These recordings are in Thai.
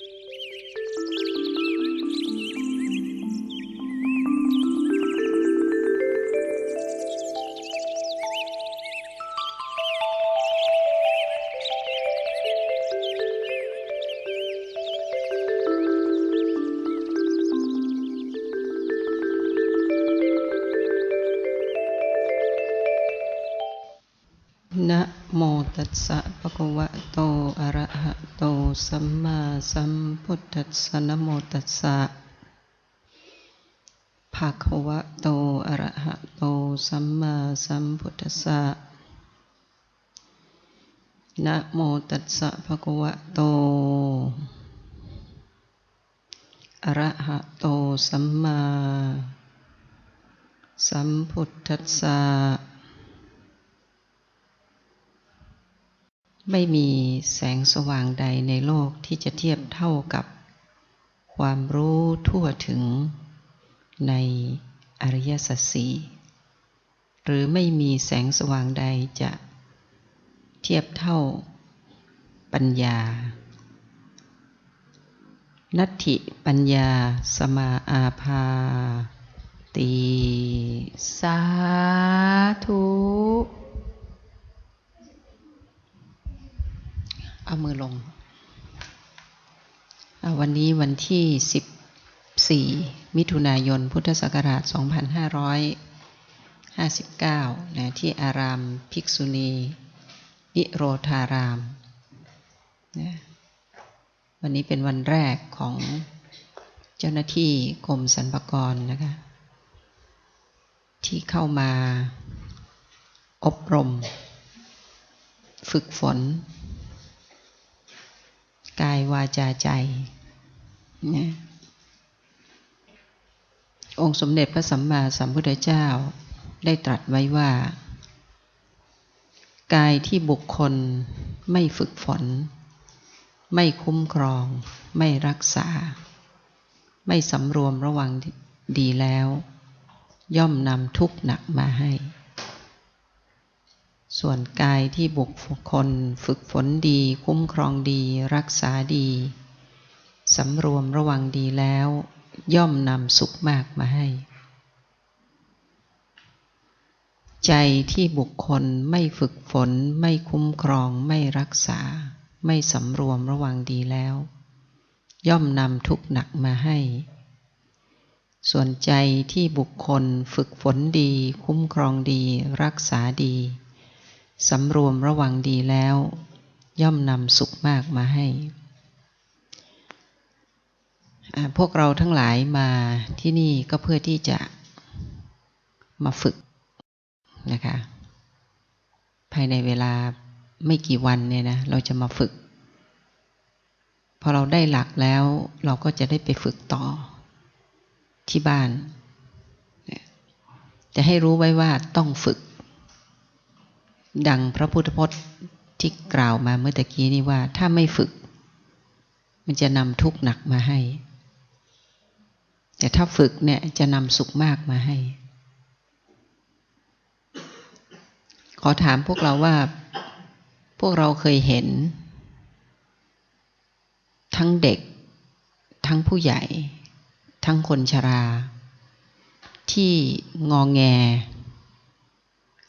นะโมตัสสะภะคะวะโต สัมมาสัมพุทธัสสะนะโมตัสสะภะคะวะโตอะระหะโตสัมมาสัมพุทธัสสะนะโมตัสสะภะคะวะโตอะระหะโตสัมมาสัมพุทธัสสะ ไม่มีแสงสว่างใดในโลกที่จะเทียบเท่ากับความรู้ทั่วถึงในอริยสัจสี่หรือไม่มีแสงสว่างใดจะเทียบเท่าปัญญา นัตถิปัญญาสมาอาภาตีสาธุ เอามือลงอวันนี้วันที่ 14 มิถุนายน พุทธศักราช 2559 นะ ที่อารามภิกษุณีนิโรธารามนะวันนี้เป็นวันแรกของเจ้าหน้าที่กรมสรรพากรนะคะ ที่เข้ามาอบรม ฝึกฝน กายวาจาใจนะองค์สมเด็จพระสัมมาสัมพุทธเจ้าได้ตรัสไว้ว่า กายที่บุคคลไม่ฝึกฝน ไม่คุ้มครอง ไม่รักษา ไม่สำรวมระวังดีแล้ว ย่อมนำทุกข์หนักมาให้ ส่วนกายที่บุคคลฝึกฝนดี คุ้มครองดี รักษาดี สำรวมระวังดีแล้ว ย่อมนำสุขมากมาให้ ใจที่บุคคลไม่ฝึกฝน ไม่คุ้มครองไม่รักษา ไม่สำรวมระวังดีแล้ว ย่อมนำทุกข์หนักมาให้ ส่วนใจที่บุคคลฝึกฝนดี คุ้มครองดี รักษาดี สำรวมระวังดีแล้ว ย่อมนำสุขมากมาให้ พวกเราทั้งหลายมาที่นี่ก็เพื่อที่จะมาฝึกนะคะ ภายในเวลาไม่กี่วันเนี่ยนะเราจะมาฝึก พอเราได้หลักแล้วเราก็จะได้ไปฝึกต่อที่บ้าน จะให้รู้ไว้ว่าต้องฝึก ดังพระพุทธพจน์ที่กล่าวมาเมื่อตะกี้นี้ว่าถ้าไม่ฝึก มันจะนำทุกข์หนักมาให้ แต่ถ้าฝึกเนี่ยจะนำสุขมากมาให้ ขอถามพวกเราว่า พวกเราเคยเห็น ทั้งเด็ก ทั้งผู้ใหญ่ ทั้งคนชรา ที่งองแง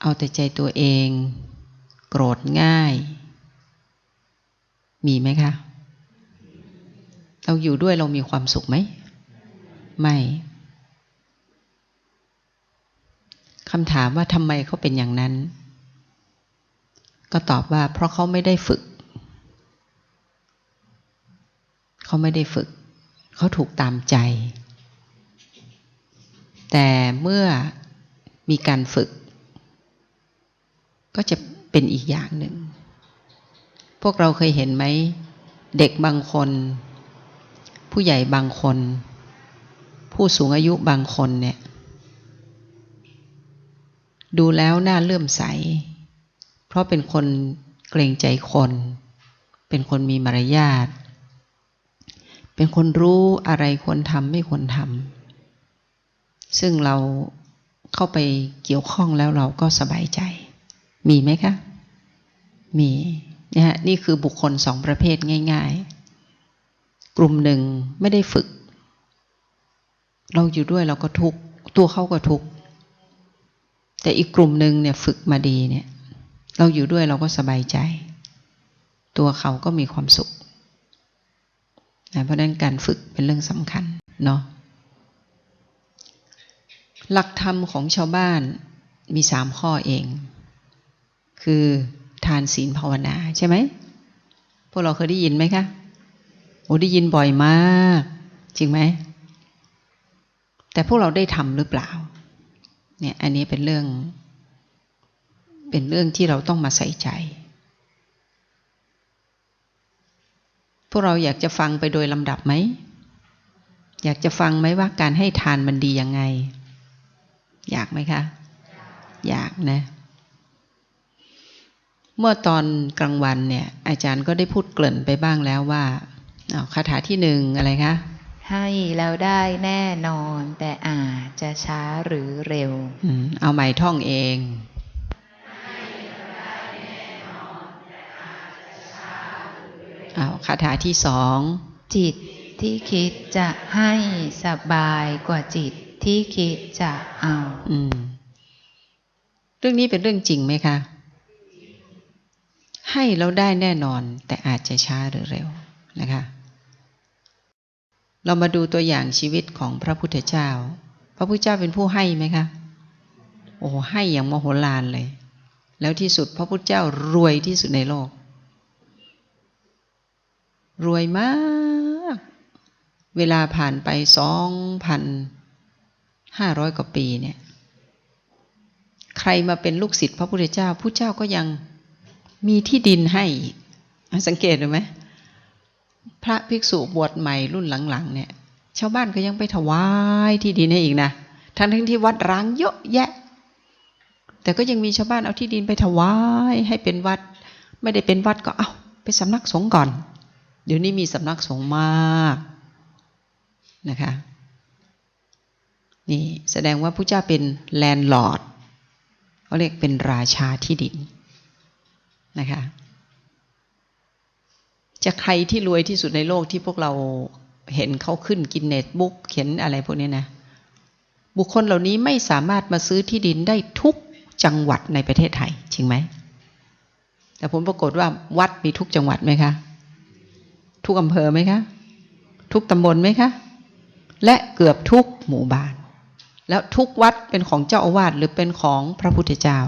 เอาแต่ใจตัวเอง โกรธง่าย มีไหมคะ เราอยู่ด้วยเรามีความสุขไหม ไม่ คำถามว่าทำไมเขาเป็นอย่างนั้น ก็ตอบว่าเพราะเขาไม่ได้ฝึก เขาไม่ได้ฝึก เขาถูกตามใจ แต่เมื่อมีการฝึก ก็จะเป็นอีกอย่างหนึ่ง พวกเราเคยเห็นไหม เด็กบางคน ผู้ใหญ่บางคน ผู้สูงอายุบางคนเนี่ย ดูแล้วน่าเลื่อมใส เพราะเป็นคนเกรงใจคน เป็นคนมีมารยาท เป็นคนรู้อะไรควรทำไม่ควรทำซึ่งเราเข้าไปเกี่ยวข้องแล้วเราก็สบายใจ มีไหมคะ มีนะฮะนี่คือบุคคลสองประเภทง่าย ๆ กลุ่มหนึ่งไม่ได้ฝึก เราอยู่ด้วยเราก็ทุกตัวเขาก็ทุกแต่อีกกลุ่มหนึ่งเนี่ยฝึกมาดีเนี่ย เราอยู่ด้วยเราก็สบายใจ ตัวเขาก็มีความสุขนะเพราะนั้นการฝึกเป็นเรื่องสำคัญเนาะหลักธรรมของชาวบ้านมีสามข้อเอง คือทานศีลภาวนาใช่ไหมพวกเราเคยได้ยินไหมคะโอ้ได้ยินบ่อยมาก จริงไหม แต่พวกเราได้ทำหรือเปล่า เนี่ยอันนี้เป็นเรื่อง เป็นเรื่องที่เราต้องมาใส่ใจ พวกเราอยากจะฟังไปโดยลำดับไหม อยากจะฟังไหมว่าการให้ทานมันดียังไง อยากไหมคะ อยากนะ เมื่อตอนกลางวันเนี่ย อาจารย์ก็ได้พูดเกริ่นไปบ้างแล้วว่าเอาคาถาที่หนึ่งอะไรคะ ให้แล้วได้แน่นอน แต่อาจจะช้าหรือเร็วอืมเอาใหม่ท่องเองเอาคาถาที่สองจิตที่คิดจะให้สบายกว่าจิตที่คิดจะเอา อืม เรื่องนี้เป็นเรื่องจริงไหมคะ ให้แล้วได้แน่นอนแต่อาจจะช้าหรือเร็วนะคะ เรามาดูตัวอย่างชีวิตของพระพุทธเจ้า พระพุทธเจ้าเป็นผู้ให้ไหมคะ โอ้ให้อย่างมโหฬารเลย แล้วที่สุดพระพุทธเจ้ารวยที่สุดในโลก รวยมาก เวลาผ่านไปสองพันห้าร้อยกว่าปีเนี่ย ใครมาเป็นลูกศิษย์พระพุทธเจ้าผู้เจ้าก็ยัง มีที่ดินให้อีกสังเกตดูไหมพระภิกษุบวชใหม่รุ่นหลังๆ เนี่ย ชาวบ้านก็ยังไปถวายที่ดินให้อีกนะทั้งทั้งที่วัดร้างเยอะแยะ แต่ก็ยังมีชาวบ้านเอาที่ดินไปถวายให้เป็นวัด ไม่ได้เป็นวัดก็เอาไปสำนักสงฆ์ก่อน เดี๋ยวนี้มีสำนักสงฆ์มากนะคะนี่แสดงว่าผู้เจ้าเป็นแลนด์ลอร์ดเขาเรียกเป็นราชาที่ดิน นะคะจะใครที่รวยที่สุดในโลกที่พวกเราเห็นเขาขึ้นกินเน็ตบุ๊กเขียนอะไรพวกนี้นะ บุคคลเหล่านี้ไม่สามารถมาซื้อที่ดินได้ทุกจังหวัดในประเทศไทยจริงไหม แต่ผลปรากฏว่าวัดมีทุกจังหวัดไหมคะ ทุกอำเภอไหมคะ ทุกตำบลไหมคะ และเกือบทุกหมู่บ้าน แล้วทุกวัดเป็นของเจ้าอาวาสหรือเป็นของพระพุทธเจ้า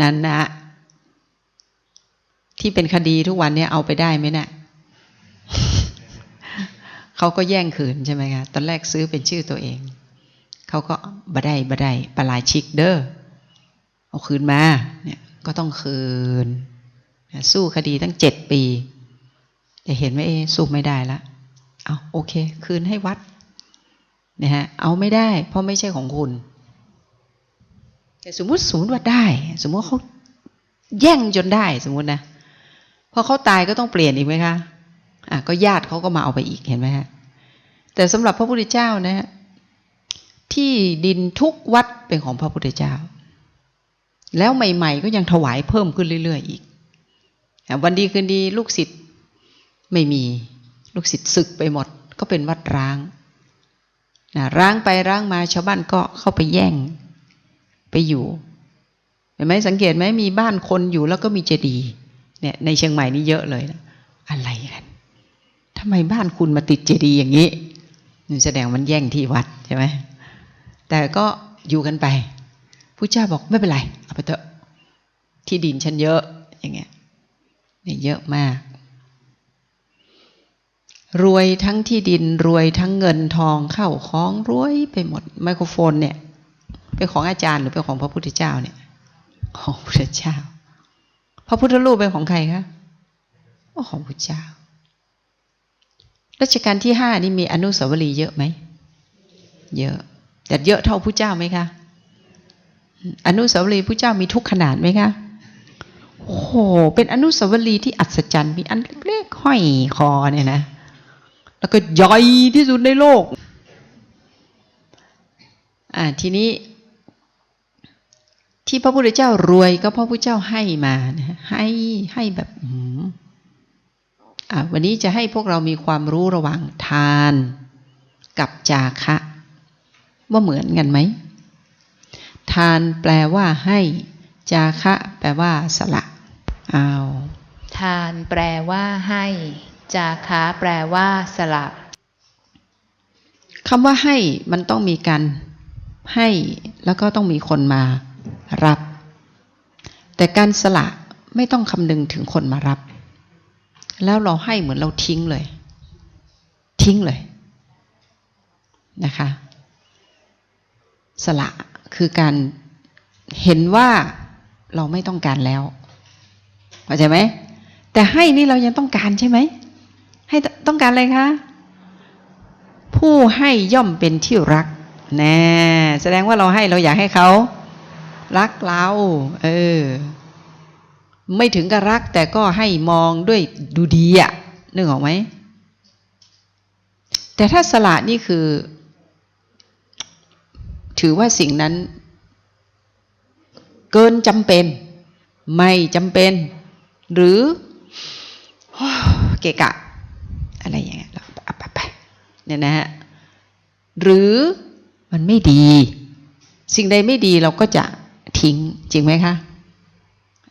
นั่นนะ ที่เป็นคดีทุกวันเนี้เอาไปได้ไหมเนะี่ยเขาก็แย่งคืนใช่ไหมคะตอนแรกซื้อเป็นชื่อตัวเอง เขาก็บได้บได้ปลายชิกเด้อเอาคืนมาเนี่ยก็ต้องคืน สู้คดีตั้งเจ็ดปีแต่เห็นว่าเอสู้ไม่ได้ละเอาโอเค คืนให้วัดนะฮะเอาไม่ได้ เพราะไม่ใช่ของคุณ แต่สมมติสมมติว่าได้ สมมติเขาแย่งจนได้สมมตินะ พอเขาตายก็ต้องเปลี่ยนอีกไหมคะอะก็ญาติเขาก็มาเอาไปอีกเห็นไหมฮะแต่สำหรับพระพุทธเจ้านะฮะที่ดินทุกวัดเป็นของพระพุทธเจ้า แล้วใหม่ ๆ ก็ยังถวายเพิ่มขึ้นเรื่อย ๆ อีกวันดีคืนดีลูกศิษย์ไม่มีลูกศิษย์ศึกไปหมด ก็เป็นวัดร้างนะร้างไปร้างมาชาวบ้านก็เข้าไปแย่งไปอยู่เห็นไหมสังเกตไหมมีบ้านคนอยู่แล้วก็มีเจดีย์ เนี่ยในเชียงใหม่นี่เยอะเลยนะอะไรกันทำไมบ้านคุณมาติดเจดีย์อย่างนี้นี่แสดงมันแย่งที่วัดใช่ไหมแต่ก็อยู่กันไปผู้เจ้าบอกไม่เป็นไรเอาไปเถอะที่ดินฉันเยอะอย่างเงี้ยเนี่ยเยอะมาก รวยทั้งที่ดินรวยทั้งเงินทองเข้าของรวยไปหมดไมโครโฟนเนี่ยเป็นของอาจารย์หรือเป็นของพระพุทธเจ้าเนี่ยของพระพุทธเจ้า พระพุทธรูปเป็นของใครคะก็ของพระเจ้ารัชกาลที่ห้านี่มีอนุสาวรีย์เยอะไหม เยอะ แต่เยอะเท่าพระเจ้าไหมคะอนุสาวรีย์พระเจ้ามีทุกขนาดไหมคะโอ้โหเป็นอนุสาวรีย์ที่อัศจรรย์มีอันเล็กๆห้อยคอเนี่ยนะ แล้วก็ใหญ่ที่สุดในโลก อ่าทีนี้ ที่พระพุทธเจ้ารวยก็เพราะพระเจ้าให้มานะให้ให้แบบออะวันนี้จะให้พวกเรามีความรู้ระหว่างทานกับจาคะ ว่าเหมือนกันไหม ทานแปลว่าให้ จาคะ แปลว่า สละเอาทานแปลว่าให้ จาคะ แปลว่า สละคำว่าให้มันต้องมีการให้แล้วก็ต้องมีคนมา รับ แต่การสละไม่ต้องคำนึงถึงคนมารับ แล้วเราให้เหมือนเราทิ้งเลย ทิ้งเลยนะคะ สละคือการเห็นว่าเราไม่ต้องการแล้วเข้าใจไหมแต่ให้นี่เรายังต้องการใช่ไหมให้ต้องการอะไรคะผู้ให้ย่อมเป็นที่รักแน่แสดงว่าเราให้เราอยากให้เขา รักเรา เออ ไม่ถึงกับรัก แต่ก็ให้มองด้วยดูดีอะนึกออกไหม แต่ถ้าสละนี่คือ ถือว่าสิ่งนั้น เกินจำเป็น ไม่จำเป็น หรือเกะกะ อะไรอย่างเงี้ยเราไปไปเนี่ยนะฮะหรือมันไม่ดี สิ่งใดไม่ดีเราก็จะ ทิ้ง จริงไหมคะ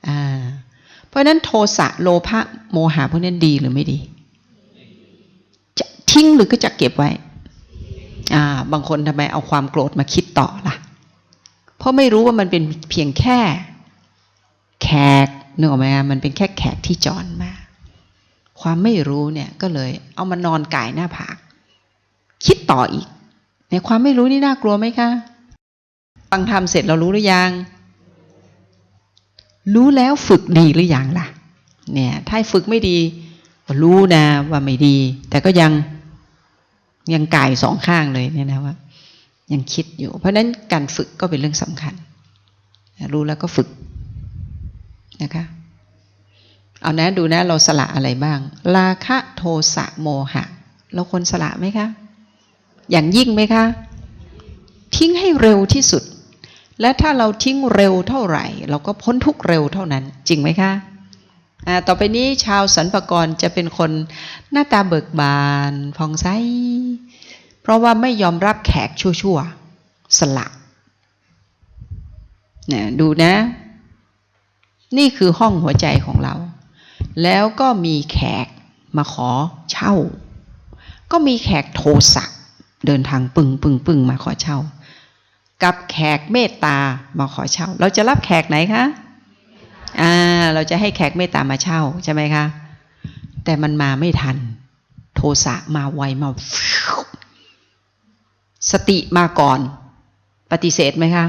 อ่าเพราะนั้นโทสะโลภะโมหะพวกนั้นดีหรือไม่ดี จะทิ้งหรือก็จะเก็บไว้อ่าบางคนทำไมเอาความโกรธมาคิดต่อล่ะ เพราะไม่รู้ว่ามันเป็นเพียงแค่แขกนึกออกไหมคะมันเป็นแค่แขกที่จรมา ความไม่รู้เนี่ยก็เลย เอามานอนก่ายหน้าผากคิดต่ออีกในความไม่รู้นี่น่ากลัวไหมคะฟังธรรมเสร็จเรารู้หรือยัง รู้แล้วฝึกดีหรืออยังล่ะ เนี่ย ถ้าฝึกไม่ดีรู้นะว่าไม่ดี แต่ก็ยังยังก่ายสองข้างเลยเนี่ยนะว่า ยังคิดอยู่ เพราะฉะนั้นการฝึกก็เป็นเรื่องสำคัญ รู้แล้วก็ฝึกนะคะ เอานะดูนะ เราสละอะไรบ้าง ราคะโทสะโมหะ เราควรสละไหมคะ อย่างยิ่งไหมคะ ทิ้งให้เร็วที่สุด และถ้าเราทิ้งเร็วเท่าไหร่ เราก็พ้นทุกเร็วเท่านั้น จริงไหมคะต่อไปนี้ชาวสรรพกรจะเป็นคนหน้าตาเบิกบานผ่องใสเพราะว่าไม่ยอมรับแขกชั่วๆสละเนี่ยดูนะ นี่คือห้องหัวใจของเรา แล้วก็มีแขกมาขอเช่า ก็มีแขกโทสะเดินทางปึงปึงปึงมาขอเช่า กับแขกเมตตามาขอเช่า เราจะรับแขกไหนคะอ่าเราจะให้แขกเมตตามาเช่าใช่ไหมคะ แต่มันมาไม่ทัน โทสะมาไวมาสติมาก่อน ปฏิเสธไหมคะ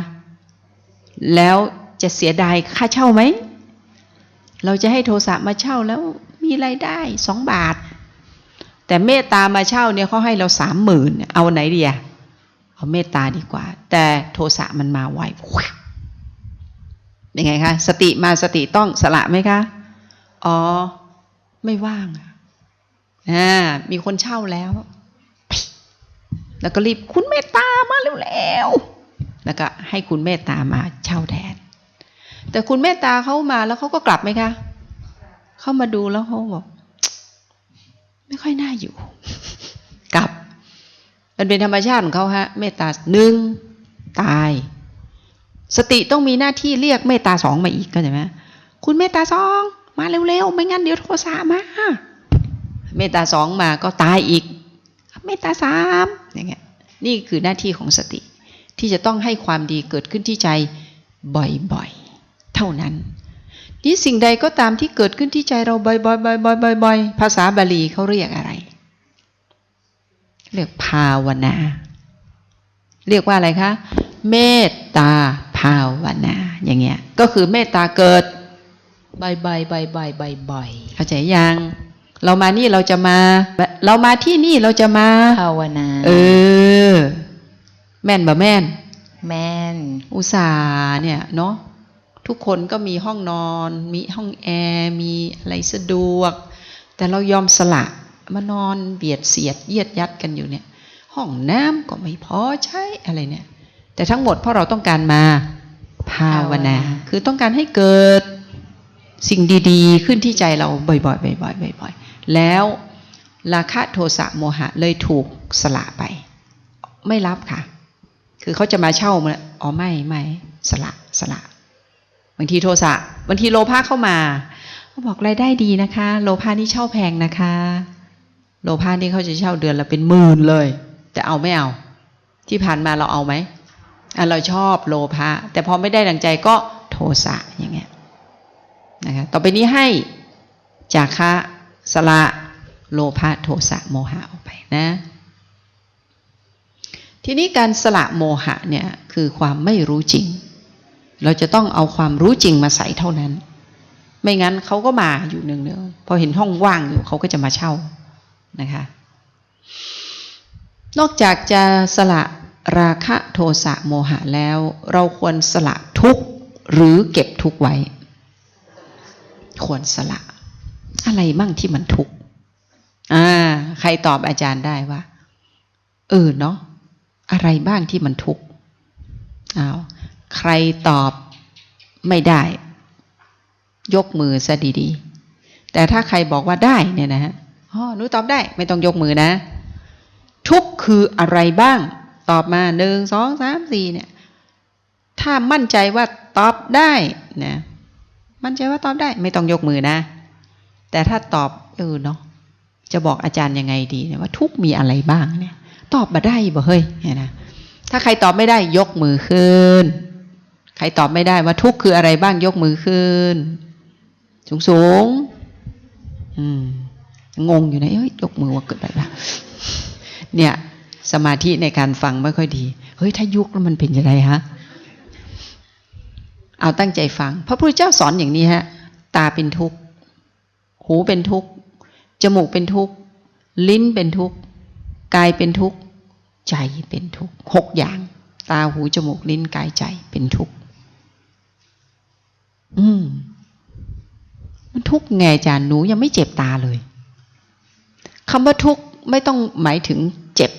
แล้วจะเสียดายค่าเช่าไหม เราจะให้โทสะมาเช่าแล้วมีรายได้สองบาท แต่เมตตามาเช่าเนี่ยเขาให้เราสามหมื่นเอาไหนดีอะ เอาเมตตาดีกว่า แต่โทสะมันมาไวยังไงคะ สติมาสติต้องสละไหมคะ อ๋อ ไม่ว่างอ่ามีคนเช่าแล้ว แล้วก็รีบคุณเมตตามาเร็วๆแล้วก็ให้คุณเมตตามาเช่าแทน แต่คุณเมตตาเขามาแล้วเขาก็กลับไหมคะเข้ามาดูแล้วเขาบอก ไม่ค่อยน่าอยู่ มันเป็นธรรมชาติของเขาฮะเมตตาหนึ่งตาย สติต้องมีหน้าที่เรียกเมตตาสองมาอีกก็ใช่ไหมคุณเมตตาสองมาเร็วๆ ไม่งั้นเดี๋ยวโทรสามาเมตตาสองมาก็ตายอีก เมตตาสามอย่างเงี้ยนี่คือหน้าที่ของสติ ที่จะต้องให้ความดีเกิดขึ้นที่ใจบ่อยๆ เท่านั้น นี่สิ่งใดก็ตามที่เกิดขึ้นที่ใจเราบ่อยๆบ่อยๆบ่อยๆภาษาบาลีเขาเรียกอะไร เรียกภาวนา เรียกว่าอะไรคะ เมตตาภาวนา อย่างเงี้ย ก็คือเมตตาเกิดบ่อยบ่อยบ่อยบ่อยบ่อยบ่อยเข้าใจยังเรามานี่เราจะมา เรามาที่นี่เราจะมาภาวนา เออ แม่นบ่แม่น แม่น อุตส่าห์เนี่ย เนาะทุกคนก็มีห้องนอน มีห้องแอร์ มีอะไรสะดวก แต่เรายอมสละ มานอนเบียดเสียดเยียดยัดกันอยู่เนี่ย ห้องน้ำก็ไม่พอใช้อะไรเนี่ย แต่ทั้งหมดเพราะเราต้องการมาภาวนา คือต้องการให้เกิดสิ่งดีๆ ขึ้นที่ใจเราบ่อยๆบ่อยๆบ่อยๆแล้วราคะโทสะโมหะเลยถูกสละไป ไม่รับค่ะ คือเขาจะมาเช่ามาอ๋อไม่ไม่สละสละบางทีโทสะบางทีโลภะเข้ามาเขาบอกรายได้ดีนะคะ โลภะนี่เช่าแพงนะคะ โลภะนี่เขาจะเช่าเดือนละเป็นหมื่นเลย แต่เอาไม่เอา ที่ผ่านมาเราเอาไหมอะเราชอบโลภะแต่พอไม่ได้ดังใจก็โทสะอย่างเงี้ยนะคะต่อไปนี้ให้จาคะสละโลภะโทสะโมหะออกไปนะ ทีนี้การสละโมหะเนี่ยคือความไม่รู้จริง เราจะต้องเอาความรู้จริงมาใส่เท่านั้น ไม่งั้นเขาก็มาอยู่เนืองๆพอเห็นห้องว่างอยู่เขาก็จะมาเช่า นะคะ นอกจากจะสละราคะโทสะโมหะแล้ว เราควรสละทุกหรือเก็บทุกไว้ ควรสละ อะไรมั่งที่มันทุกอ่าใครตอบอาจารย์ได้ว่า เออเนาะอะไรบ้างที่มันทุกอ้าวใครตอบไม่ได้ ยกมือซะดีๆ แต่ถ้าใครบอกว่าได้เนี่ยนะฮะ อ๋อหนูตอบได้ ไม่ต้องยกมือนะ ทุกคืออะไรบ้าง ตอบมาหนึ่งสองสามสี่เนี่ย ถ้ามั่นใจว่าตอบได้นะมั่นใจว่าตอบได้ ไม่ต้องยกมือนะ แต่ถ้าตอบเออเนาะจะบอกอาจารย์ยังไงดีเนี่ยว่าทุกมีอะไรบ้างเนี่ย ตอบมาได้บ่เฮ้ยเนี่ยนะถ้าใครตอบไม่ได้ยกมือขึ้น ใครตอบไม่ได้ว่าทุกคืออะไรบ้างยกมือขึ้น สูงสูงอืม งงอยู่นะเอ้ยยกมือว่าเกิดอะไรบ้างเนี่ยสมาธิในการฟังไม่ค่อยดี เฮ้ยถ้ายุกแล้วมันเป็นยังไงฮะ เอาตั้งใจฟัง พระพุทธเจ้าสอนอย่างนี้ฮะ ตาเป็นทุกข์ หูเป็นทุกข์ จมูกเป็นทุกข์ ลิ้นเป็นทุกข์ กายเป็นทุกข์ ใจเป็นทุกข์หกอย่าง ตาหูจมูกลิ้นกายใจเป็นทุกข์ อืมมันทุกข์ไงจารย์หนูยังไม่เจ็บตาเลย คำว่าทุกข์ไม่ต้องหมายถึงเจ็บ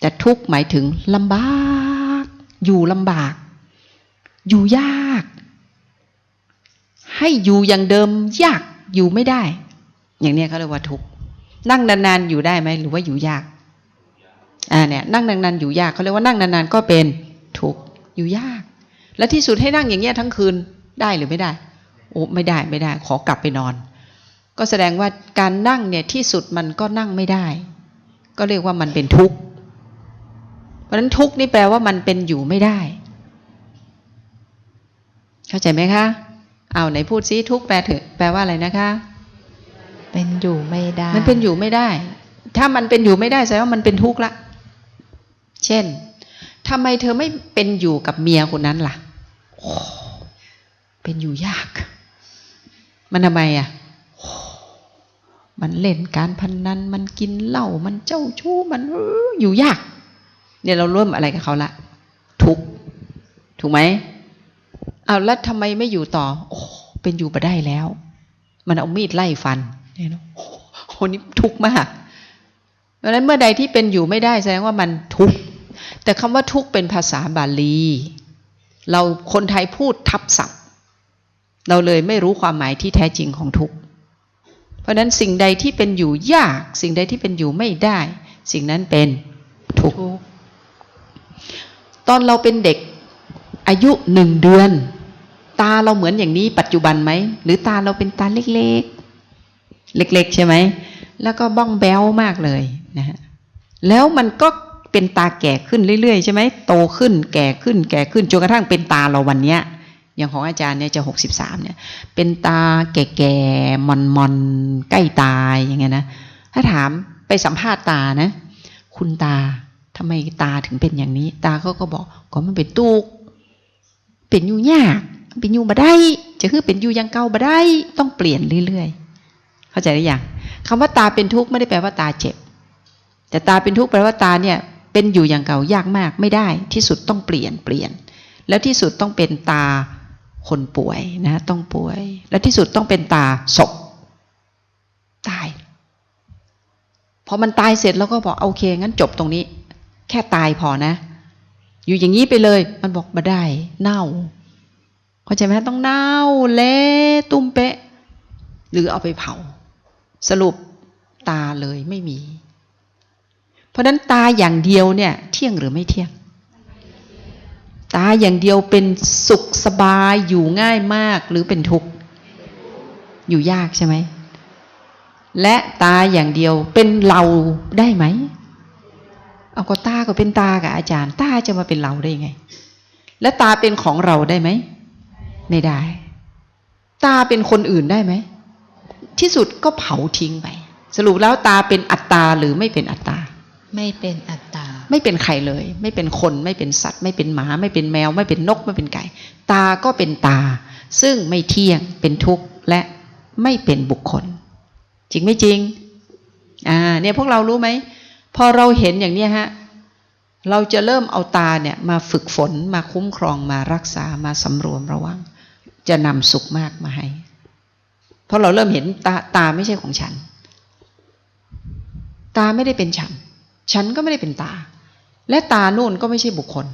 แต่ทุกข์หมายถึงลำบาก อยู่ลำบาก อยู่ยาก ให้อยู่อย่างเดิมยากอยู่ไม่ได้ อย่างนี้เขาเรียกว่าทุกข์นั่งนานๆอยู่ได้ไหมหรือว่าอยู่ยากอ่าเนี่ยนั่งนานๆอยู่ยากเขาเรียกว่านั่งนานๆก็เป็นทุกข์อยู่ยาก และที่สุดให้นั่งอย่างเงี้ยทั้งคืนได้หรือไม่ได้โอ้ไม่ได้ไม่ได้ ขอกลับไปนอน ก็แสดงว่าการนั่งเนี่ยที่สุดมันก็นั่งไม่ได้ ก็เรียกว่ามันเป็นทุกข์ เพราะฉะนั้นทุกข์นี่แปลว่ามันเป็นอยู่ไม่ได้ เข้าใจไหมคะเอาไหนพูดซิทุกข์แปลถึงแปลว่าอะไรนะคะ เป็นอยู่ไม่ได้ มันเป็นอยู่ไม่ได้ ถ้ามันเป็นอยู่ไม่ได้แสดงว่ามันเป็นทุกข์ละเช่นทำไมเธอไม่เป็นอยู่กับเมียคนนั้นล่ะโอ้เป็นอยู่ยาก มันทำไมอะโอ้ มันเล่นการพนนัน มันกินเหล้า มันเจ้าชู้ มันอยู่ยาก เนี่ยเราร่วมอะไรกับเขาละ ทุก ถูกไหมเอาแล้วทำไมไม่อยู่ต่อ โอ้เป็นอยู่มาได้แล้ว มันเอามีดไล่ฟันเนี่ยนะโอ้นี่ทุกมากเพราะนั้นเมื่อใดที่เป็นอยู่ไม่ได้แสดงว่ามันทุกข์ แต่คำว่าทุกข์เป็นภาษาบาลี เราคนไทยพูดทับศัพท์ เราเลยไม่รู้ความหมายที่แท้จริงของทุกข์ ราะนั้นสิ่งใดที่เป็นอยู่ยาก สิ่งใดที่เป็นอยู่ไม่ได้ สิ่งนั้นเป็นทุกข์ทุกข์ตอนเราเป็นเด็กอายุหนึ่งเดือน ตาเราเหมือนอย่างนี้ปัจจุบันไหม หรือตาเราเป็นตาเล็กๆ เล็ก ๆ ใช่ไหม แล้วก็บ้องแบ้วมากเลยนะฮะแล้วมันก็เป็นตาแก่ขึ้นเรื่อยๆ ใช่ไหมโตขึ้นแก่ขึ้นแก่ขึ้นจนกระทั่งเป็นตาเราวันเนี้ย อย่างของอาจารย์เนี่ยจะหกสิบสามเนี่ย เป็นตาแก่ๆมอนๆใกล้ตายอย่างเงี้ยนะ ถ้าถามไปสัมภาษณ์ตานะ คุณตาทำไมตาถึงเป็นอย่างนี้ ตาเขาก็บอกก็มันเป็นตุกเป็นอยู่ยากเป็นอยู่บ่ได้ จะคือเป็นอยู่อยังเก่าบ่ได้ ต้องเปลี่ยนเรื่อยๆ เข้าใจหรือยังคำว่าตาเป็นทุกข์ไม่ได้แปลว่าตาเจ็บ แต่ตาเป็นทุกข์แปลว่าตาเนี่ย เป็นอยู่อย่างเก่ายากมากไม่ได้ ที่สุดต้องเปลี่ยนเปลี่ยน แล้วที่สุดต้องเป็นตา คนป่วยนะต้องป่วย และที่สุดต้องเป็นตาศพตาย พอมันตายเสร็จแล้วก็บอกโอเค งั้นจบตรงนี้ แค่ตายพอนะ อยู่อย่างนี้ไปเลย มันบอกมาได้ เน่าเข้าใจไหมต้องเน่าเละตุ้มเป๊ะ หรือเอาไปเผา สรุปตาเลยไม่มี เพราะฉะนั้นตาอย่างเดียวเนี่ย เที่ยงหรือไม่เที่ยง ตาอย่างเดียวเป็นสุขสบายอยู่ง่ายมากหรือเป็นทุกข์อยู่ยากใช่ไหม และตาอย่างเดียวเป็นเราได้ไหม เอาก็ตาก็เป็นตากับอาจารย์ ตาจะมาเป็นเราได้ยังไง และตาเป็นของเราได้ไหม ไม่ได้ ตาเป็นคนอื่นได้ไหม ที่สุดก็เผาทิ้งไป สรุปแล้วตาเป็นอัตตาหรือไม่เป็นอัตตา ไม่เป็นอัตตา ไม่เป็นใครเลย ไม่เป็นคนไม่เป็นสัตว์ ไม่เป็นหมา ไม่เป็นแมว ไม่เป็นนกไม่เป็นไก่ ตาก็เป็นตา ซึ่งไม่เที่ยงเป็นทุกข์และไม่เป็นบุคคล จริงไม่จริงอ่าเนี่ยพวกเรารู้ไหมพอเราเห็นอย่างเนี้ยฮะเราจะเริ่มเอาตาเนี่ยมาฝึกฝนมาคุ้มครองมารักษามาสำรวมระวัง จะนำสุขมากมาให้ เพราะเราเริ่มเห็นตาตาไม่ใช่ของฉัน ตาไม่ได้เป็นฉัน ฉันก็ไม่ได้เป็นตา และตาโน่นก็ไม่ใช่บุคคล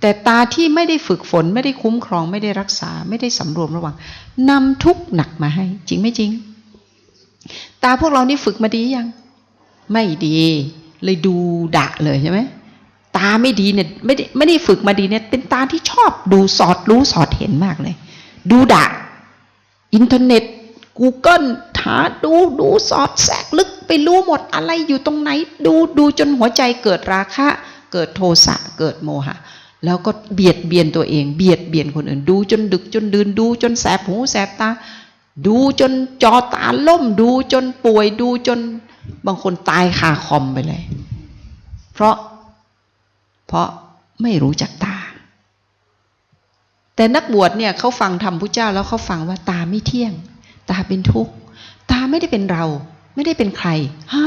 แต่ตาที่ไม่ได้ฝึกฝนไม่ได้คุ้มครองไม่ได้รักษา ไม่ได้สำรวมระวังนำทุกหนักมาให้ จริงไม่จริง ตาพวกเรานี่ฝึกมาดียัง ไม่ดี เลยดูดะเลยใช่ไหมตาไม่ดีเนี่ยไม่ได้ไม่ได้ฝึกมาดีเนี่ยเป็นตาที่ชอบดูสอดรู้สอดเห็นมากเลย ดูดะ อินเทอร์เน็ต Google หาดูดูสอดแสกลึก ไปรู้หมดอะไรอยู่ตรงไหน ดูดูจนหัวใจเกิดราคะ เกิดโทสะเกิดโมหะ แล้วก็เบียดเบียนตัวเอง เบียดเบียนคนอื่น ดูจนดึกจนดื่นดูจนแสบหูแสบตา ดูจนจอตาล่ม ดูจนป่วย ดูจนบางคนตายคาคอมไปเลย เพราะ เพราะไม่รู้จักตา แต่นักบวชเนี่ยเขาฟังธรรมพุทธเจ้าแล้วเขาฟังว่าตาไม่เที่ยง ตาเป็นทุกข์ ตาไม่ได้เป็นเรา ไม่ได้เป็นใครฮะ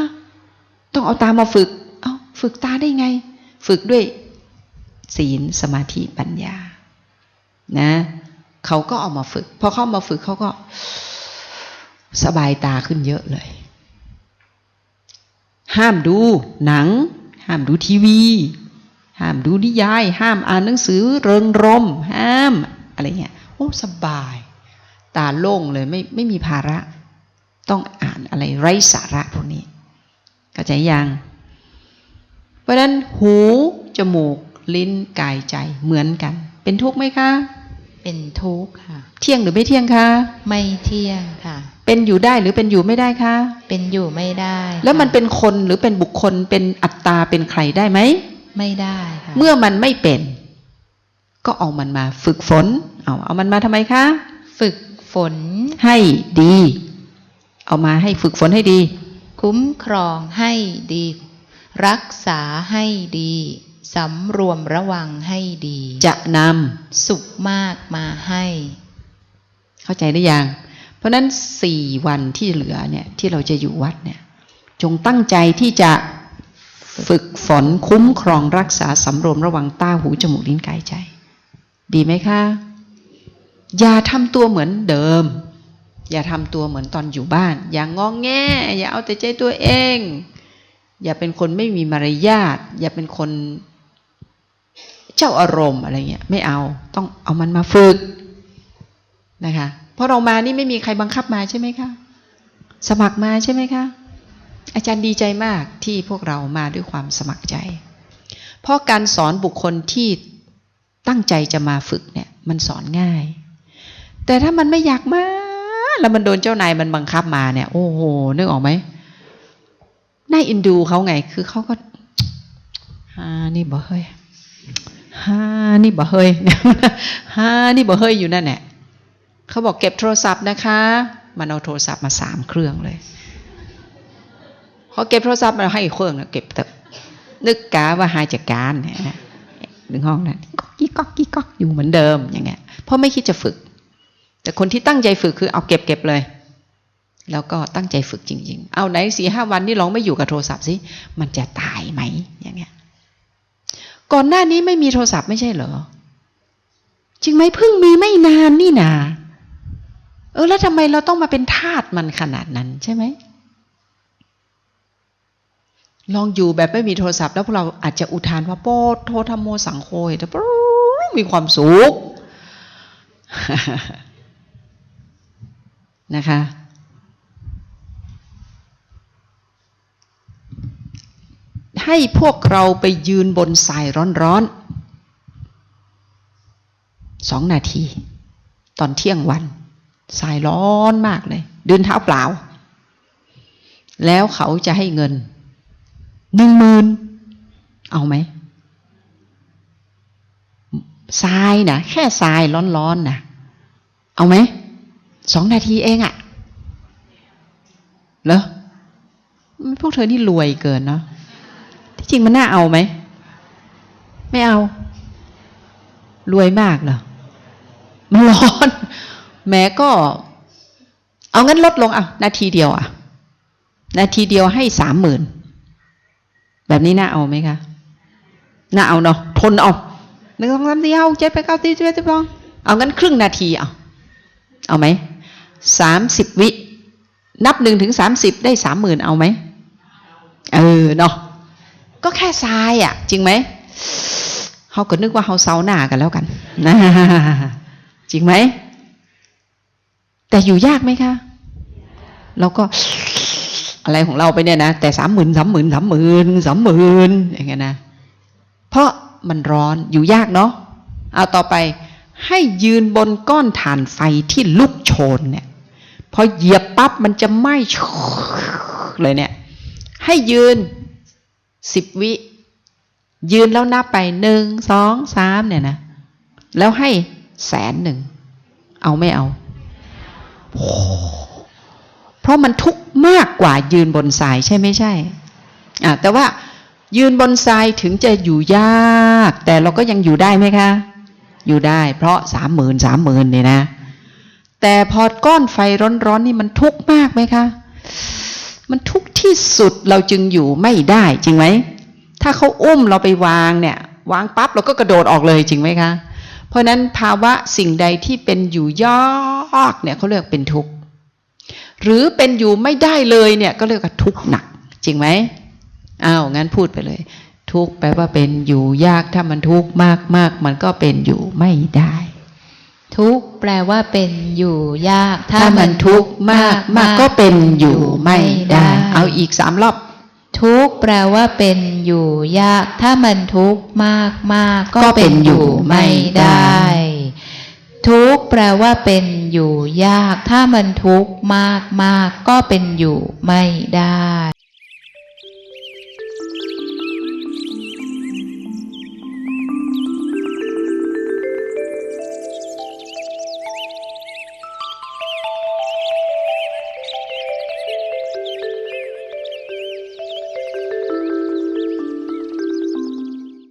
ต้องเอาตามาฝึก เอาฝึกตาได้ไง ฝึกด้วยศีลสมาธิปัญญา นะเขาก็เอามาฝึก พอเข้ามาฝึกเขาก็สบายตาขึ้นเยอะเลย ห้ามดูหนัง ห้ามดูทีวี ห้ามดูนิยาย ห้ามอ่านหนังสือ เริงรม ห้าม อะไรเงี้ยโอ้สบาย ตาโล่งเลยไม่ไม่มีภาระ ต้องอ่านอะไรไร้สาระพวกนี้เข้าใจยัง เพราะฉะนั้นหู จมูก ลิ้นกายใจเหมือนกัน เป็นทุกข์ไหมคะ เป็นทุกข์ค่ะ เที่ยงหรือไม่เที่ยงคะ ไม่เที่ยงค่ะ เป็นอยู่ได้หรือเป็นอยู่ไม่ได้คะ เป็นอยู่ไม่ได้ค่ะแล้วมันเป็นคนหรือเป็นบุคคลเป็นอัตตาเป็นใครได้ไหม ไม่ได้ค่ะ เมื่อมันไม่เป็น ก็เอามันมาฝึกฝน เอาเอามันมาทำไมคะ ฝึกฝนให้ดี เอามาให้ฝึกฝนให้ดี คุ้มครองให้ดี รักษาให้ดีสำรวมระวังให้ดี จะนสุขมากมาให้ำเข้าใจหรือยัง เพราะฉะนั้นสี่วันที่เหลือเนี่ยที่เราจะอยู่วัดเนี่ยจงตั้งใจที่จะฝึกฝนคุ้มครองรักษาสำรวมระวังตาหูจมูกลิ้นกายใจ ดีไหมคะ อย่าทำตัวเหมือนเดิม อย่าทำตัวเหมือนตอนอยู่บ้าน อย่างงองแง อย่าเอาแต่ใจตัวเอง อย่าเป็นคนไม่มีมารยาท อย่าเป็นคนเจ้าอารมณ์อะไรเงี้ยไม่เอาต้องเอามันมาฝึกนะคะเพราะเรามานี่ไม่มีใครบังคับมาใช่ไหมคะสมัครมาใช่ไหมคะอาจารย์ดีใจมากที่พวกเรามาด้วยความสมัครใจ เพราะการสอนบุคคลที่ตั้งใจจะมาฝึกเนี่ยมันสอนง่าย แต่ถ้ามันไม่อยากมา แล้วมันโดนเจ้านายมันบังคับมาเนี่ย โอ้โหนึกออกไหมน่าอินดูเขาไง คือเขาก็ฮานี่บ่เฮ้ยฮานี่บ่เฮ้ยฮานี่บ่เฮ้ยอยู่นั่นแหละเขาบอกเก็บโทรศัพท์นะคะ มันเอาโทรศัพท์มาสามเครื่องเลยเขาเก็บโทรศัพท์มาให้อีกเครื่องนะเก็บแต่นึกกาว่าหายจากการเนี่ยหนึ่งห้องนั้นก๊อกกี้ก๊อกกี้ก๊อกอยู่เหมือนเดิมอย่างเงี้ยเพราะไม่คิดจะฝึก แต่คนที่ตั้งใจฝึกคือเอาเก็บเก็บเลย แล้วก็ตั้งใจฝึกจริง ๆ เอาไหนสี่ห้าวันนี่ลองไม่อยู่กับโทรศัพท์สิมันจะตายไหมอย่างเงี้ยก่อนหน้านี้ไม่มีโทรศัพท์ไม่ใช่เหรอจริงไหมเพิ่งมีไม่นานนี่นาเออแล้วทำไมเราต้องมาเป็นทาสมันขนาดนั้นใช่ไหมลองอยู่แบบไม่มีโทรศัพท์ แล้วพวกเราอาจจะอุทานว่าโปโทธรรมโมสังโฆแต่มีความสุข นะคะ ให้พวกเราไปยืนบนทรายร้อนๆสองนาที ตอนเที่ยงวันทรายร้อนมากเลย เดินเท้าเปล่า แล้วเขาจะให้เงินหนึ่งมืนเอาไหมทรายนะแค่ทรายร้อนๆนนะเอาไหม สองนาทีเองอะเหรอพวกเธอนี่รวยเกินเนาะที่จริงมันน่าเอาไหม ไม่เอา รวยมากเหรอมันร้อน แม้ก็ เอางั้นลดลงอะ นาทีเดียวอะ นาทีเดียวให้สามหมื่นแบบนี้น่าเอาไหมคะ น่าเอาเนาะทนเอาหนึ่งสองสามสี่ห้าหกเจ็ดแปดเก้าสิบสิบเอ็ดสิบสองเอางั้นครึ่งนาทีเอาเอาไหม สามสิบวิ นับหนึ่งถึงสามสิบได้สามหมื่นเอาไหม เออเนาะ ก็แค่ทรายอะ จริงไหม เขาก็นึกว่าเขาเซาหน้ากันแล้วกัน นะ จริงไหม แต่อยู่ยากไหมคะ เราก็อะไรของเราไปเนี่ยนะ แต่สามหมื่นสามหมื่นสามหมื่นสามหมื่นอย่างเงี้ยนะ เพราะมันร้อนอยู่ยากเนาะ เอาต่อไปให้ยืนบนก้อนถ่านไฟที่ลุกโชนเนี่ย พอเหยียบปั๊บมันจะไหม้เลยเนี่ย ให้ยืนสิบวิ ยืนแล้วนับไปหนึ่งสองสามเนี่ยนะ แล้วให้แสนหนึ่ง เอาไม่เอา เพราะมันทุกข์มากกว่ายืนบนทรายใช่ไม่ใช่อะแต่ว่ายืนบนทรายถึงจะอยู่ยาก แต่เราก็ยังอยู่ได้ไหมคะ อยู่ได้ เพราะสามหมื่นสามหมื่นเนี่ยนะ แต่พอก้อนไฟร้อนๆนี่มันทุกข์มากไหมคะ มันทุกข์ที่สุดเราจึงอยู่ไม่ได้จริงไหม ถ้าเขาอุ้มเราไปวางเนี่ย วางปั๊บเราก็กระโดดออกเลยจริงไหมคะ เพราะนั้นภาวะสิ่งใดที่เป็นอยู่ยากเนี่ยเขาเรียกเป็นทุกข์ หรือเป็นอยู่ไม่ได้เลยเนี่ยก็เรียกว่าทุกข์หนัก จริงไหมอ้าวงั้นพูดไปเลย ทุกข์แปลว่าเป็นอยู่ยากถ้ามันทุกข์มากมากๆมันก็เป็นอยู่ไม่ได้ ทุกข์แปลว่าเป็นอยู่ยาก ถ้ามันทุกข์มากมากก็เป็นอยู่ไม่ได้ เอาอีกสามรอบ ทุกข์แปลว่าเป็นอยู่ยากถ้ามันทุกข์มากมากก็ก็เป็เป็นนออยู่ยู่ไม่ไม่ได้ได้ทุกข์แปลว่าเป็นอยู่ยาก ถ้ามันทุกข์มากมากก็เป็นอยู่ไม่ได้